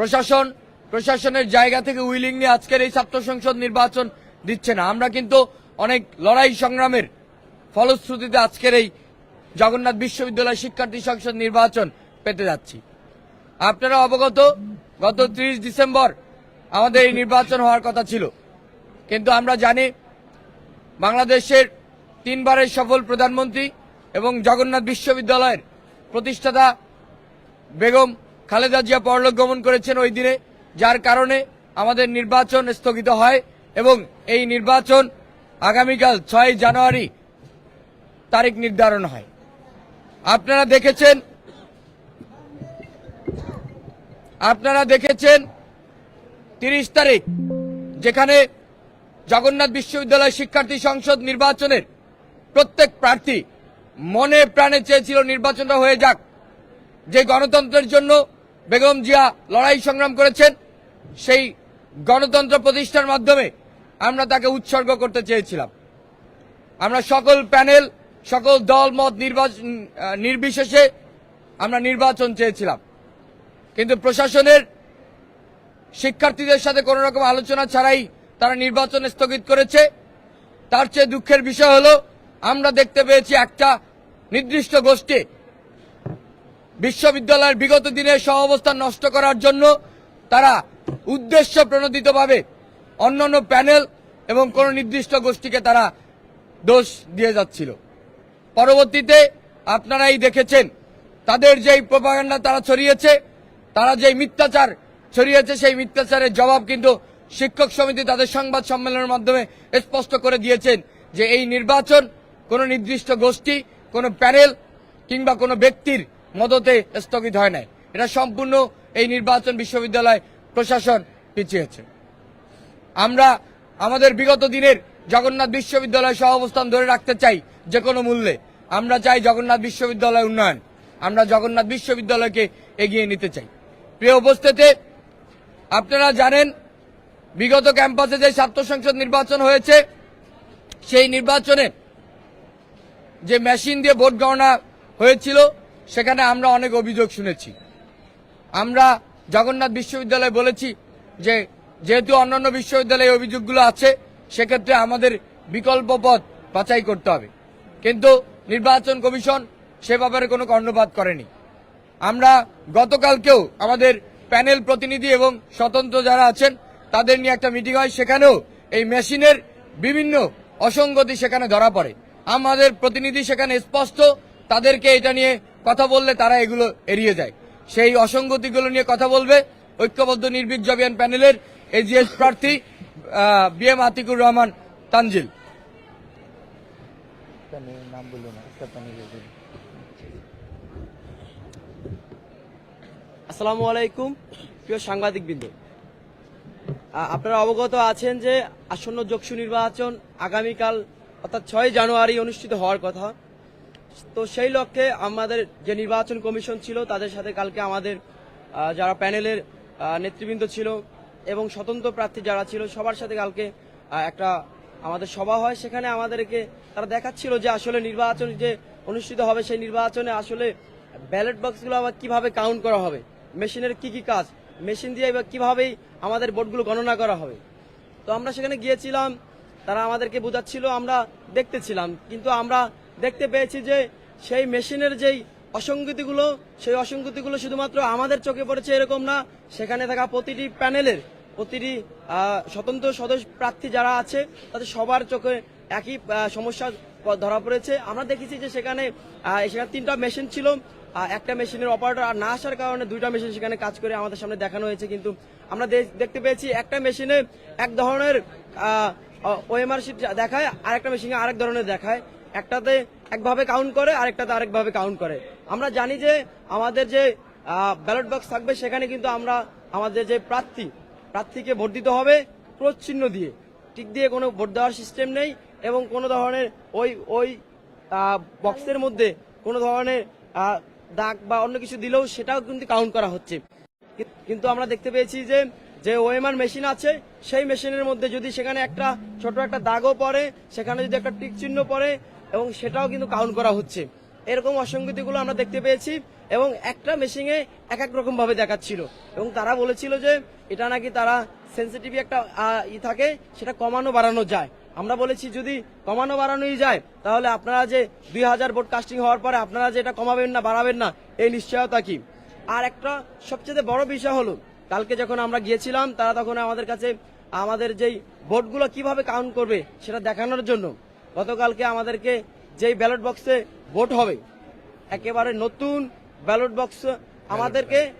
প্রশাসন, প্রশাসনের জায়গা থেকে উইলিংলি আজকের এই ছাত্র সংসদ নির্বাচন দিচ্ছে না। আমরা কিন্তু অনেক লড়াই সংগ্রামের ফলশ্রুতিতে আজকের এই জগন্নাথ বিশ্ববিদ্যালয় শিক্ষার্থী সংসদ নির্বাচন পেতে যাচ্ছি। আপনারা অবগত, গত ত্রিশ ডিসেম্বর আমাদের এই নির্বাচন হওয়ার কথা ছিল। কিন্তু আমরা জানি বাংলাদেশের তিনবারের সফল প্রধানমন্ত্রী এবং জগন্নাথ বিশ্ববিদ্যালয়ের প্রতিষ্ঠাতা বেগম খালেদা জিয়া পরলোক গমন করেছেন ওই দিনে, যার কারণে আমাদের নির্বাচন স্থগিত হয় এবং এই নির্বাচন আগামীকাল ছয় জানুয়ারি তারিখ নির্ধারণ হয়। আপনারা দেখেছেন আপনারা দেখেছেন তিরিশ তারিখ, যেখানে জগন্নাথ বিশ্ববিদ্যালয় শিক্ষার্থী সংসদ নির্বাচনের প্রত্যেক প্রার্থী মনে প্রাণে চেয়েছিল নির্বাচনটা হয়ে যাক। যে গণতন্ত্রের জন্য বেগম জিয়া লড়াই সংগ্রাম করেছেন, সেই গণতন্ত্র প্রতিষ্ঠার মাধ্যমে আমরা তাকে উৎসর্গ করতে চেয়েছিলাম। আমরা সকল প্যানেল, সকল দল, মত নির্বাচন নির্বিশেষে আমরা নির্বাচন চেয়েছিলাম। কিন্তু প্রশাসনের শিক্ষার্থীদের সাথে কোনো রকম আলোচনা ছাড়াই তারা নির্বাচন স্থগিত করেছে। তার চেয়ে দুঃখের বিষয় হলো, আমরা দেখতে পেয়েছি একটা নির্দিষ্ট গোষ্ঠী বিশ্ববিদ্যালয়ের বিগত দিনের সহাবস্থান নষ্ট করার জন্য তারা উদ্দেশ্য প্রণোদিতভাবে অন্যান্য প্যানেল এবং কোন নির্দিষ্ট গোষ্ঠীকে তারা দোষ দিয়ে যাচ্ছিল। পরবর্তীতে আপনারাই দেখেছেন, তাদের যেই প্রপাগান্ডা তারা ছড়িয়েছে, তারা যেই মিথ্যাচার ছড়িয়েছে, সেই মিথ্যাচারের জবাব কিন্তু শিক্ষক সমিতি তাদের সংবাদ সম্মেলনের মাধ্যমে স্পষ্ট করে দিয়েছেন যে এই নির্বাচন কোনো নির্দিষ্ট গোষ্ঠী, কোনো প্যানেল কিংবা কোনো ব্যক্তির মদতে স্থগিত হয় নাই। এটা সম্পূর্ণ এই নির্বাচন বিশ্ববিদ্যালয় প্রশাসন পিছিয়েছে। আমরা আমাদের বিগত দিনের জগন্নাথ বিশ্ববিদ্যালয় সহ অবস্থান ধরে রাখতে চাই যে কোনো মূল্যে। আমরা চাই জগন্নাথ বিশ্ববিদ্যালয় উন্নয়ন। আমরা জগন্নাথ বিশ্ববিদ্যালয়কে এগিয়ে নিতে চাই। প্রিয় উপস্থিতি, আপনারা জানেন, বিগত ক্যাম্পাসে যে ছাত্র সংসদ নির্বাচন হয়েছে, সেই নির্বাচনে যে মেশিন দিয়ে ভোট গণনা হয়েছিল সেখানে আমরা অনেক অভিযোগ শুনেছি। আমরা জগন্নাথ বিশ্ববিদ্যালয়ে বলেছি যে, যেহেতু অন্যান্য বিশ্ববিদ্যালয়ে অভিযোগগুলো আছে, সেক্ষেত্রে আমাদের বিকল্প পথ বাছাই করতে হবে। কিন্তু নির্বাচন কমিশন সে ব্যাপারে কোনো কর্ণপাত করেনি। আমরা গতকালকেও আমাদের প্যানেল প্রতিনিধি এবং স্বতন্ত্র যারা আছেন, তাদের নিয়ে একটা মিটিং হয়, সেখানেও এই মেশিনের বিভিন্ন অসঙ্গতি সেখানে ধরা পড়ে। আমাদের প্রতিনিধি সেখানে স্পষ্ট, তাদেরকে এটা নিয়ে কথা বললে তারা এগুলো এড়িয়ে যায়। সেই অসঙ্গতিগুলো নিয়ে কথা বলবে ঐক্যবদ্ধ নির্ভীক জবিয়ান প্যানেলের এজিএস প্রার্থী বি এম আতিকুর রহমান তানজিল। আসসালামু আলাইকুম, প্রিয় সাংবাদিকবৃন্দ। আপনারা অবগত আছেন যে আসন্ন যোগসু নির্বাচন আগামীকাল অর্থাৎ ছয় জানুয়ারি অনুষ্ঠিত হওয়ার কথা। তো সেই লক্ষ্যে আমাদের যে নির্বাচন কমিশন ছিল, তাদের সাথে কালকে আমাদের যারা প্যানেলের নেতৃবৃন্দ ছিল এবং স্বতন্ত্র প্রার্থী যারা ছিল, সবার সাথে কালকে একটা আমাদের সভা হয়। সেখানে আমাদেরকে তারা দেখাচ্ছিল যে আসলে নির্বাচন যে অনুষ্ঠিত হবে সেই নির্বাচনে আসলে ব্যালট বক্সগুলো আবার কীভাবে কাউন্ট করা হবে? মেশিনের কি কি কাজ? মেশিন দিয়ে এবার কিভাবেই আমাদের ভোটগুলো গণনা করা হবে? তো আমরা সেখানে গিয়েছিলাম, তারা আমাদেরকে বোঝাচ্ছিল, আমরা দেখতেছিলাম। কিন্তু আমরা দেখতে পেয়েছি যে সেই মেশিনের যেই অসঙ্গতিগুলো, সেই অসঙ্গতিগুলো শুধুমাত্র আমাদের চোখে পড়েছে এরকম না, সেখানে থাকা প্রতিটি প্যানেলের, প্রতিটি স্বতন্ত্র সদস্য প্রার্থী যারা আছে, তাদের সবার চোখে একই সমস্যা ধরা পড়েছে। আমরা দেখেছি যে সেখানে সেখানে তিনটা মেশিন ছিল একটা মেশিনের অপারেটর আর না আসার কারণে দুইটা মেশিন সেখানে কাজ করে আমাদের সামনে দেখানো হয়েছে, কিন্তু আমরা দেখতে পেয়েছি একটা মেশিনে এক ধরনের ওএমআর শিট দেখায় আর একটা মেশিনে আরেক ধরনের দেখায়। একটাতে একভাবে কাউন্ট করে, আরেকটাতে আরেকভাবে কাউন্ট করে। আমরা জানি যে আমাদের যে ব্যালট বক্স থাকবে, সেখানে কিন্তু আমরা আমাদের যে প্রার্থী, প্রার্থীকে ভোট দিতে হবে চিহ্ন দিয়ে। টিক দিয়ে কোনো ভোট দেওয়ার সিস্টেম নেই এবং কোনো ধরনের ওই ওই বক্সের মধ্যে কোনো ধরনের দাগ বা অন্য কিছু দিলেও সেটাও কিন্তু কাউন্ট করা হচ্ছে। কিন্তু আমরা দেখতে পেয়েছি যে যে ওএমআর মেশিন আছে, সেই মেশিনের মধ্যে যদি সেখানে একটা ছোট একটা দাগও পড়ে, সেখানে যদি একটা টিক চিহ্ন পড়ে এবং সেটাও কিন্তু কাউন্ট করা হচ্ছে। এরকম অসঙ্গতিগুলো আমরা দেখতে পেয়েছি এবং একটা মেশিনে এক এক রকম ভাবে দেখাচ্ছিল। এবং তারা বলেছিল যে, এটা নাকি তারা সেন্সিটিভ একটা ই থাকে, সেটা কমানো বাড়ানো যায়। আমরা বলেছি, যদি কমানো বাড়ানোই যায়, তাহলে আপনারা যে দুই হাজার ভোট কাস্টিং হওয়ার পরে আপনারা যে এটা কমাবেন না, বাড়াবেন না, এই নিশ্চয়তা কি? আর একটা সবচেয়ে বড় বিষয় হলো, কালকে যখন আমরা গিয়েছিলাম, তারা তখন আমাদের কাছে, আমাদের যেই ভোটগুলো কীভাবে কাউন্ট করবে, সেটা দেখানোর জন্য গতকালকে আমাদেরকে যেই ব্যালট বক্সে ভোট হবে, একেবারে নতুন ব্যালট বক্স আমাদেরকে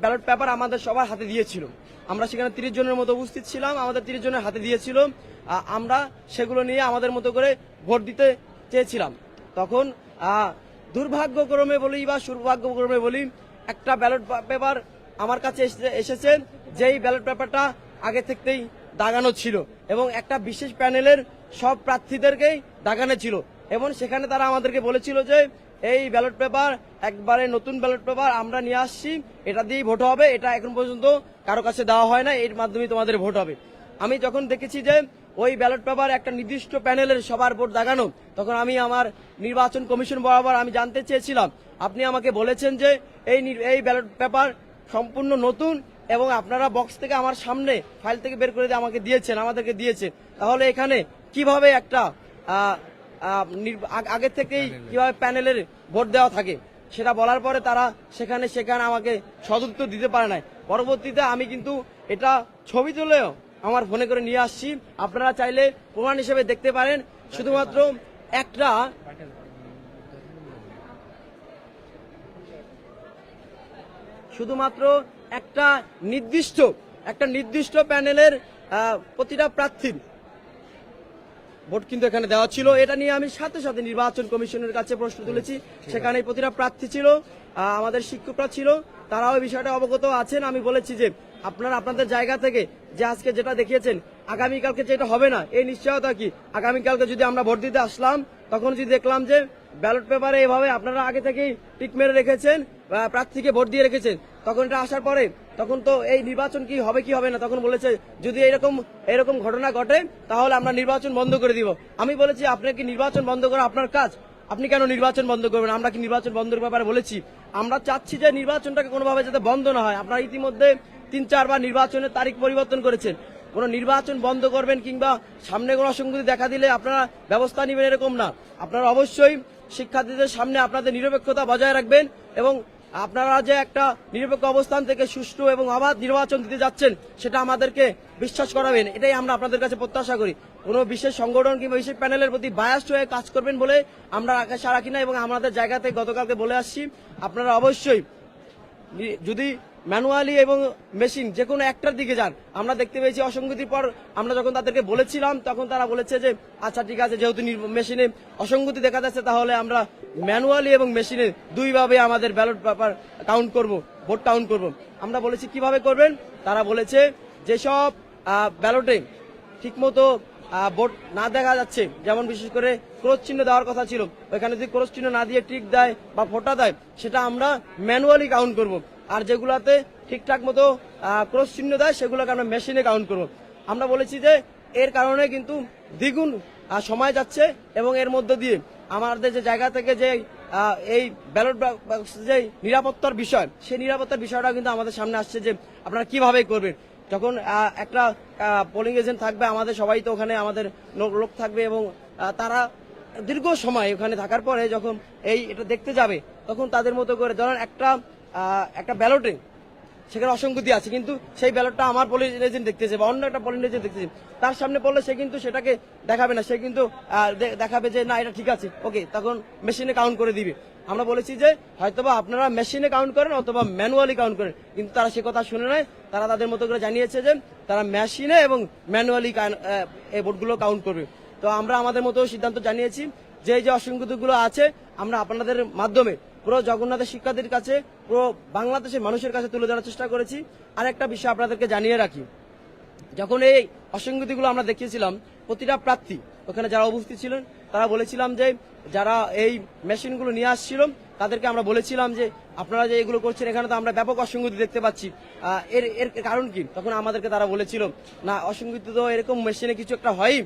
ব্যালট পেপার আমাদের সবার হাতে দিয়েছিল। আমরা সেখানে তিরিশ জনের মতো উপস্থিত ছিলাম, আমাদের তিরিশ জনের হাতে দিয়েছিল। আমরা সেগুলো নিয়ে আমাদের মতো করে ভোট দিতে চেয়েছিলাম। তখন দুর্ভাগ্যক্রমে বলি বা সৌভাগ্যক্রমে বলি, একটা ব্যালট পেপার আমার কাছে এসে- এসেছে, যেই ব্যালট পেপারটা আগে থেকেই দাগানো ছিল। এবং একটা বিশেষ প্যানেলের সব প্রার্থীদেরকেই দাগানো ছিল। এবং সেখানে তারা আমাদেরকে বলেছিল যে, এই ব্যালট পেপার, একবারে নতুন ব্যালট পেপার আমরা নিয়ে আসছি। এটা দিয়েই ভোট হবে। এটা এখন পর্যন্ত কারও কাছে দেওয়া হয় না। এর মাধ্যমে তোমাদের ভোট হবে। আমি যখন দেখেছি যে, ওই ব্যালট পেপার একটা নির্দিষ্ট প্যানেলের সবার ভোট দাগানো, তখন আমি আমার নির্বাচন কমিশন বরাবর আমি জানতে চেয়েছিলাম। আপনি আমাকে বলেছেন যে, এই এই ব্যালট পেপার সম্পূর্ণ নতুন এবং আপনারা বক্স থেকে আমার সামনে ফাইল থেকে বের করে দিয়ে আমাকে দিয়েছেন আমাদেরকে দিয়েছেন। তাহলে এখানে কীভাবে একটা আগে থেকেই কীভাবে প্যানেলের ভোট দেওয়া থাকে সেটা বলার পরে তারা সেখানে সেখানে আমাকে সদুত্তর দিতে পারে নাই। পরবর্তীতে আমি কিন্তু এটা ছবি তুলেও আমার ফোনে করে নিয়ে আসছি। আপনারা চাইলে প্রমাণ হিসেবে দেখতে পারেন শুধুমাত্র একটা শুধুমাত্র একটা নির্দিষ্ট একটা নির্দিষ্ট প্যানেলের প্রতিটা প্রার্থীর ভোট কিন্তু এখানে দেওয়া ছিল। এটা নিয়ে আমি সাথে সাথে নির্বাচন কমিশনের কাছে প্রশ্ন তুলেছি। সেখানে প্রতিটা প্রার্থী ছিল আমাদের শিক্ষকরা ছিল তারাও এই বিষয়টা অবগত আছেন। আমি বলেছি যে আপনারা আপনাদের জায়গা থেকে যে আজকে যেটা দেখিয়েছেন আগামীকালকে যেটা হবে না এই নিশ্চয়তা কি? আগামীকালকে যদি আমরা ভোট দিতে আসলাম তখন যদি দেখলাম যে ব্যালট পেপারে এভাবে আপনারা আগে থেকেই টিক মেরে রেখেছেন প্রার্থীকে ভোট দিয়ে রেখেছেন। তখন এটা আসার পরে, তখন তো এই নির্বাচন কি হবে কি হবে না, তখন বলেছে, যদি এরকম এরকম ঘটনা ঘটে, তাহলে আমরা নির্বাচন বন্ধ করে দিব। আমি বলেছি আপনাকে নির্বাচন বন্ধ করা আপনার কাজ? আপনি কেন নির্বাচন বন্ধ করবেন? আমরা কি নির্বাচন বন্ধের ব্যাপারে বলেছি? আমরা চাচ্ছি যে নির্বাচনটাকে কোনোভাবে যাতে বন্ধ না হয়। আপনারা ইতিমধ্যে তিন, চারবার নির্বাচনের তারিখ পরিবর্তন করেছেন। কোনো নির্বাচন বন্ধ করবেন কিংবা সামনে কোনো অসঙ্গতি দেখা দিলে আপনারা ব্যবস্থা নেবেন এরকম না। আপনারা অবশ্যই শিক্ষার্থীদের সামনে আপনাদের নিরপেক্ষতা বজায় রাখবেন এবং আপনারা যে একটা নিরপেক্ষ অবস্থান থেকে সুষ্ঠু এবং অবাধ নির্বাচন দিতে যাচ্ছেন, সেটা আমাদেরকে বিশ্বাস করাবেন। এটাই আমরা আপনাদের কাছে প্রত্যাশা করি। কোনো বিশেষ সংগঠন কিংবা বিশেষ প্যানেলের প্রতি বায়াস্ট হয়ে কাজ করবেন বলে আমরা আশা রাখি না এবং আমাদের জায়গাতে গতকালকে বলে আসছি, আপনারা অবশ্যই যদি ম্যানুয়ালি এবং মেশিন যে কোনো একটার দিকে যান, আমরা দেখতে পেয়েছি অসঙ্গতির পর আমরা যখন তাদেরকে বলেছিলাম, তখন তারা বলেছে যে আচ্ছা ঠিক আছে, যেহেতু মেশিনে অসঙ্গতি দেখা যাচ্ছে, তাহলে আমরা ম্যানুয়ালি এবং মেশিনে দুইভাবে আমাদের ব্যালট পেপার কাউন্ট করব, ভোট কাউন্ট করব। আমরা বলেছি কীভাবে করবেন? তারা বলেছে যেসব ব্যালটে ঠিকমতো ভোট না দেখা যাচ্ছে। যেমন বিশেষ করে ক্রোশ চিহ্ন দেওয়ার কথা ছিল। ওইখানে যদি ক্রোশ চিহ্ন না দিয়ে টিক দেয় বা ফোটা দেয়, সেটা আমরা ম্যানুয়ালি কাউন্ট করব। আর যেগুলাতে ঠিকঠাক মতো ক্রোশ চিহ্ন দেয়, সেগুলোকে আমরা মেশিনে কাউন্ট করব। আমরা বলেছি যে এর কারণে কিন্তু দ্বিগুণ সময় যাচ্ছে এবং এর মধ্য দিয়ে আমাদের যে জায়গা থেকে যে এই ব্যালট যে নিরাপত্তার বিষয়, সেই নিরাপত্তার বিষয়টা কিন্তু আমাদের সামনে আসছে যে আপনারা কীভাবে করবেন। যখন একটা পোলিং এজেন্ট থাকবে, আমাদের সবাই তো ওখানে আমাদের লোক থাকবে এবং তারা দীর্ঘ সময় ওখানে থাকার পরে যখন এই এটা দেখতে যাবে, তখন তাদের মতো করে ধরেন একটা একটা ব্যালটে সেখানে অসঙ্গতি আছে, কিন্তু সেই ব্যালটটা আমার পোলিং এজেন্ট দেখতেছে বা অন্য একটা পোলিং এজেন্ট দেখতেছে। তার সামনে পড়লে সে কিন্তু সেটাকে দেখাবে না, সে কিন্তু দেখাবে যে না, এটা ঠিক আছে ওকে তখন মেশিনে কাউন্ট করে দিবে। আমরা বলেছি যে, হয়তোবা আপনারা মেশিনে কাউন্ট করেন অথবা ম্যানুয়ালি কাউন্ট করেন, কিন্তু তারা সে কথা শুনে নেয় তারা তাদের মতো করে জানিয়েছে যে, তারা মেশিনে এবং ম্যানুয়ালি এই ভোটগুলো কাউন্ট করবে। তো আমরা আমাদের মতো সিদ্ধান্ত জানিয়েছি যে যে অসঙ্গতিগুলো আছে, আমরা আপনাদের মাধ্যমে পুরো জগন্নাথের শিক্ষার্থীর কাছে, পুরো বাংলাদেশের মানুষের কাছে তুলে ধরার চেষ্টা করেছি। আর একটা বিষয় আপনাদেরকে জানিয়ে রাখি। যখন এই অসঙ্গতিগুলো আমরা দেখিয়েছিলাম। প্রতিটা প্রার্থী, ওখানে যারা উপস্থিত ছিলেন, তারা বলেছিলাম যে, যারা এই মেশিনগুলো নিয়ে আসছিল, তাদেরকে আমরা বলেছিলাম যে, আপনারা যে এগুলো করছেন, এখানে তো আমরা ব্যাপক অসঙ্গতি দেখতে পাচ্ছি। এর এর কারণ কি? তখন আমাদেরকে তারা বলেছিল, না অসঙ্গতি তো এরকম মেশিনে কিছু একটা হয়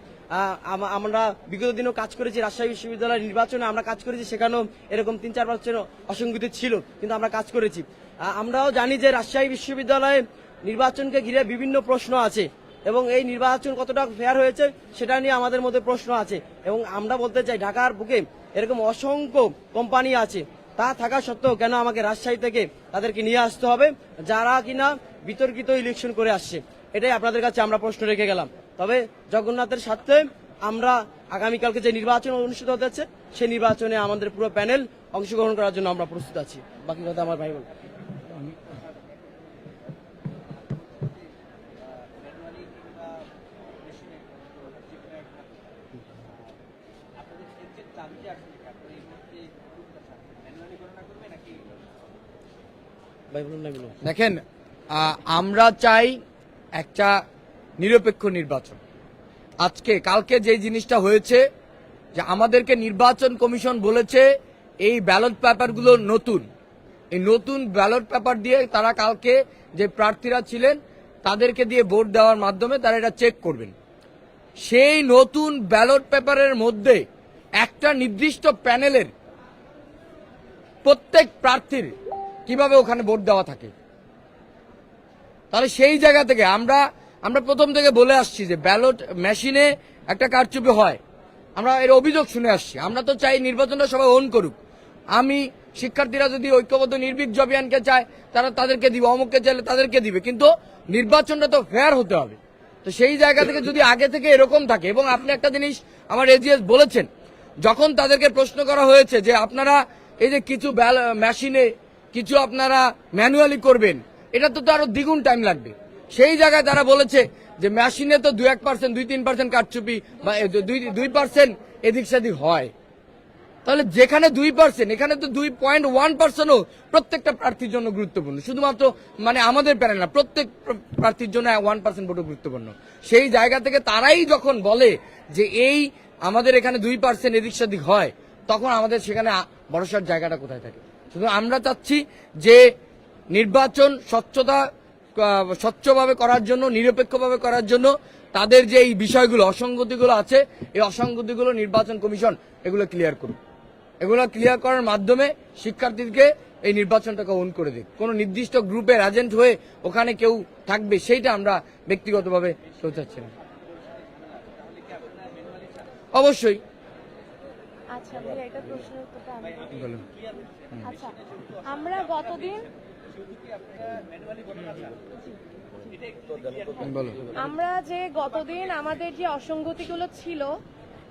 আমরা বিগত দিনেও কাজ করেছি, রাজশাহী বিশ্ববিদ্যালয়ের নির্বাচনে আমরা কাজ করেছি, সেখানেও এরকম তিন, চার পাঁচ অসঙ্গতি ছিল, কিন্তু আমরা কাজ করেছি। আমরাও জানি যে, রাজশাহী বিশ্ববিদ্যালয়ে নির্বাচনকে ঘিরে বিভিন্ন প্রশ্ন আছে। এবং এই নির্বাচন কতটা ফেয়ার হয়েছে সেটা নিয়ে আমাদের মধ্যে প্রশ্ন আছে। এবং আমরা বলতে চাই, ঢাকার বুকে এরকম অসংখ্য কোম্পানি আছে। তা থাকা সত্ত্বেও কেন আমাকে রাজশাহী থেকে তাদেরকে নিয়ে আসতে হবে? যারা কিনা বিতর্কিত ইলেকশন করে আসছে। এটাই আপনাদের কাছে আমরা প্রশ্ন রেখে গেলাম। তবে জগন্নাথের সাথে আমরা আগামীকালকে যে নির্বাচন অনুষ্ঠিত হতে যাচ্ছে সেই নির্বাচনে আমাদের পুরো প্যানেল অংশগ্রহণ করার জন্য আমরা প্রস্তুত আছি। বাকি কথা আমার ভাই বলুন। দেখেন আমরা চাই একটা নিরপেক্ষ নির্বাচন। আজকে, কালকে যে জিনিসটা হয়েছে, যে আমাদেরকে নির্বাচন কমিশন বলেছে, এই ব্যালট পেপারগুলো নতুন। এই নতুন ব্যালট পেপার দিয়ে তারা কালকে যে প্রার্থীরা ছিলেন, তাদেরকে দিয়ে ভোট দেওয়ার মাধ্যমে তারা এটা চেক করবেন। সেই নতুন ব্যালট পেপারের মধ্যে একটা নির্দিষ্ট প্যানেলের প্রত্যেক প্রার্থীর কীভাবে ওখানে ভোট দেওয়া থাকে? তাহলে সেই জায়গা থেকে আমরা আমরা প্রথম থেকে বলে আসছি যে ব্যালট মেশিনে একটা কারচুপি হয়। আমরা এর অভিযোগ শুনে আসছি। আমরা তো চাই নির্বাচনটা সবাই অন করুক। আমি শিক্ষার্থীরা যদি ঐক্যবদ্ধ, নির্ভীক জবিয়ানকে চায়, তারা তাদেরকে দিবে, অমুককে চাইলে তাদেরকে দিবে। কিন্তু নির্বাচনটা তো ফেয়ার হতে হবে। তো সেই জায়গা থেকে যদি আগে থেকে এরকম থাকে, এবং আপনি একটা জিনিস আমার এজিএস বলেছেন, যখন তাদেরকে প্রশ্ন করা হয়েছে যে আপনারা এই যে কিছু মেশিনে কিছু আপনারা ম্যানুয়ালি করবেন। এটা তো আরও দ্বিগুণ টাইম লাগবে। সেই জায়গায় তারা বলেছে যে মেশিনে তো দু এক পার্সেন্ট দুই তিন পার্সেন্ট কারচুপি বা দুই পার্সেন্ট এদিক সেদিক হয়। তাহলে যেখানে দুই পার্সেন্ট এখানে তো দুই পয়েন্ট ওয়ান পার্সেন্টও প্রত্যেকটা প্রার্থীর জন্য গুরুত্বপূর্ণ। শুধুমাত্র মানে আমাদের প্যানেল না, প্রত্যেক প্রার্থীর জন্য ওয়ান পার্সেন্ট ভোটও গুরুত্বপূর্ণ। সেই জায়গা থেকে তারাই যখন বলে যে এই আমাদের এখানে দুই পার্সেন্ট এদিক সেদিক হয়, তখন আমাদের সেখানে ভরসার জায়গাটা কোথায় থাকে? শুধু আমরা চাচ্ছি যে নির্বাচন স্বচ্ছতা স্বচ্ছভাবে করার জন্য নিরপেক্ষভাবে করার জন্য তাদের যে এই বিষয়গুলো অসঙ্গতিগুলো আছে এই অসঙ্গতিগুলো নির্বাচন কমিশন এগুলো ক্লিয়ার করুক। এগুলো ক্লিয়ার করার মাধ্যমে শিক্ষার্থীদেরকে এই নির্বাচনটাকে অন করে দিক। কোনো নির্দিষ্ট গ্রুপের এজেন্ট হয়ে ওখানে কেউ থাকবে সেইটা আমরা ব্যক্তিগতভাবে কেউ চাচ্ছি না। অবশ্যই। আচ্ছা এটা আচ্ছা আমরা গতদিন আমরা যে গতদিন আমাদের যে অসঙ্গতিগুলো ছিল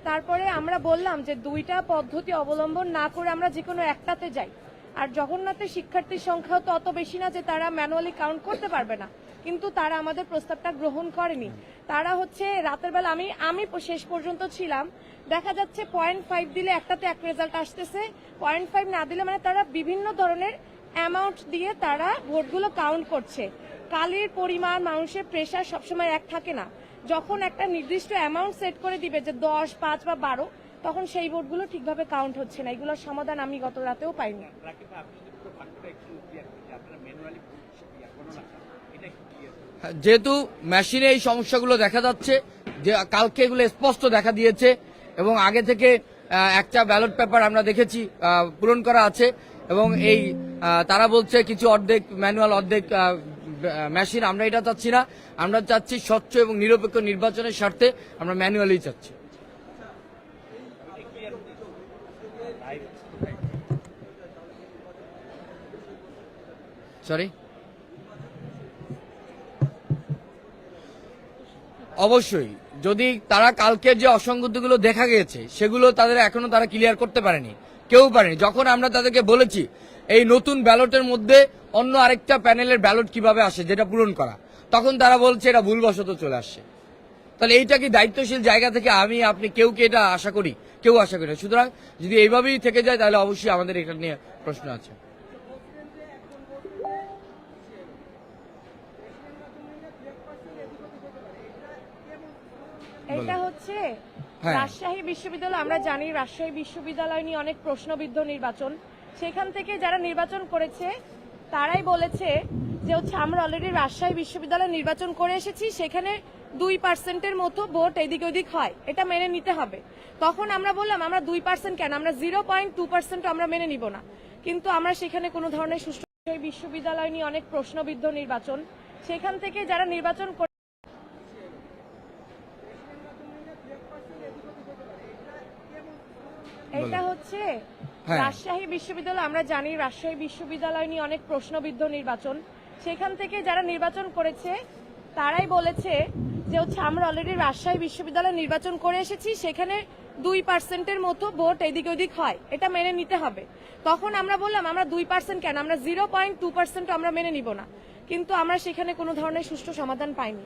তারপরে আমরা বললাম যে দুইটা পদ্ধতি অবলম্বন না করে আমরা যে কোনো একটাতে যাই। আর জগন্নাথের শিক্ষার্থীর সংখ্যাও তো অত বেশি না যে তারা ম্যানুয়ালি কাউন্ট করতে পারবে না। কিন্তু তারা আমাদের প্রস্তাবটা গ্রহণ করেনি। তারা হচ্ছে রাতের বেলা, আমি আমি শেষ পর্যন্ত ছিলাম। দেখা যাচ্ছে পয়েন্ট ফাইভ দিলে একটাতে এক রেজাল্ট আসতেছে। পয়েন্ট ফাইভ না দিলে মানে তারা বিভিন্ন ধরনের অ্যামাউন্ট দিয়ে তারা ভোটগুলো কাউন্ট করছে। কালির পরিমাণ, মানুষের প্রেশার সবসময় এক থাকে না। যখন একটা নির্দিষ্ট অ্যামাউন্ট সেট করে দিবে যে দশ, পাঁচ বা বারো, তখন সেই ভোটগুলো ঠিকভাবে কাউন্ট হচ্ছে না। এগুলোর সমাধান আমি গত রাতেও পাইনি হ্যাঁ, যেহেতু মেশিনে এই সমস্যাগুলো দেখা যাচ্ছে, যে কালকে এগুলো স্পষ্ট দেখা দিয়েছে, এবং আগে থেকে একটা ব্যালট পেপার আমরা দেখেছি পূরণ করা আছে, এবং এই তারা বলছে কিছু অর্ধেক, ম্যানুয়াল অর্ধেক মেশিন, আমরা এটা চাচ্ছি না, আমরা চাচ্ছি স্বচ্ছ এবং নিরপেক্ষ নির্বাচনের স্বার্থে আমরা ম্যানুয়ালি চাচ্ছি। সরি অবশ্যই। যদি তারা কালকের যে অসঙ্গতিগুলো দেখা গেছে সেগুলো তাদের এখনও তারা ক্লিয়ার করতে পারেনি। কেউ পারেনি। যখন আমরা তাদেরকে বলেছি, এই নতুন ব্যালটের মধ্যে অন্য আরেকটা প্যানেলের ব্যালট কীভাবে আসে, যেটা পূরণ করা, তখন তারা বলছে এটা ভুলবশত চলে আসছে। তাহলে এইটা কি দায়িত্বশীল জায়গা থেকে আমি, আপনি, কেউ কি এটা আশা করি? কেউ আশা করি না। সুতরাং যদি এইভাবেই থেকে যায়, তাহলে অবশ্যই আমাদের এটা নিয়ে প্রশ্ন আছে। এটা হচ্ছে হ্যাঁ। রাজশাহী বিশ্ববিদ্যালয়। আমরা জানি রাজশাহী বিশ্ববিদ্যালয় নিয়ে অনেক প্রশ্নবিদ্ধ নির্বাচন। সেখান থেকে যারা নির্বাচন করেছে তারাই বলেছে যে হচ্ছে আমরা অলরেডি রাজশাহী বিশ্ববিদ্যালয় নির্বাচন করে এসেছি সেখানে দুই পার্সেন্টের মতো ভোট এদিক ওদিক হয়। এটা মেনে নিতে হবে। তখন আমরা বললাম আমরা দুই পার্সেন্ট কেন? আমরা জিরো পয়েন্ট টু পার্সেন্ট আমরা মেনে নিব না। কিন্তু আমরা সেখানে কোনো ধরনের সুষ্ঠু বিশ্ববিদ্যালয় নিয়ে অনেক প্রশ্নবিদ্ধ নির্বাচন। সেখান থেকে যারা নির্বাচন করে এটা হচ্ছে হ্যাঁ। রাজশাহী বিশ্ববিদ্যালয়। আমরা জানি রাজশাহী বিশ্ববিদ্যালয় নিয়ে অনেক প্রশ্নবিদ্ধ নির্বাচন। সেখান থেকে যারা নির্বাচন করেছে তারাই বলেছে যে হচ্ছে আমরা অলরেডি রাজশাহী বিশ্ববিদ্যালয় নির্বাচন করে এসেছি সেখানে দুই পার্সেন্টের মতো ভোট এদিক ওদিক হয়। এটা মেনে নিতে হবে। তখন আমরা বললাম আমরা দুই পার্সেন্ট কেন? আমরা জিরো পয়েন্ট টু পার্সেন্ট আমরা মেনে নিব না। কিন্তু আমরা সেখানে কোনো ধরনের সুষ্ঠু সমাধান পাইনি।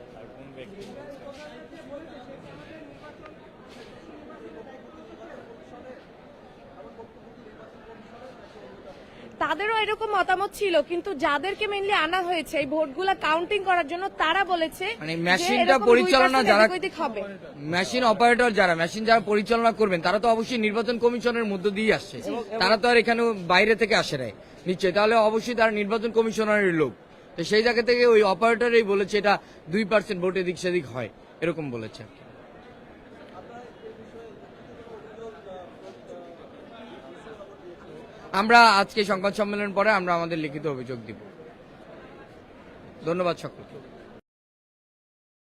তাদেরও এরকম মতামত ছিল কিন্তু যাদেরকে মেনলি আনা হয়েছে এই ভোটগুলা কাউন্টিং করার জন্য তারা বলেছে মানে মেশিনটা পরিচালনা যারা- হবে। মেশিন অপারেটর যারা মেশিন যারা পরিচালনা করবেন তারা তো অবশ্যই নির্বাচন কমিশনের মধ্য দিয়ে আসছে। তারা তো আর এখানে বাইরে থেকে আসে নাই। নিশ্চয়ই তাহলে অবশ্যই তারা নির্বাচন কমিশনারের লোক। তো সেই জায়গা থেকে ওই অপারেটরই বলেছে এটা দুই পার্সেন্ট ভোট এদিক সেদিক হয় এরকম বলেছে আর কি। আমরা আজকে সংবাদ সম্মেলন পরে আমরা আমাদের লিখিত অভিযোগ দিব। ধন্যবাদ সকলকে।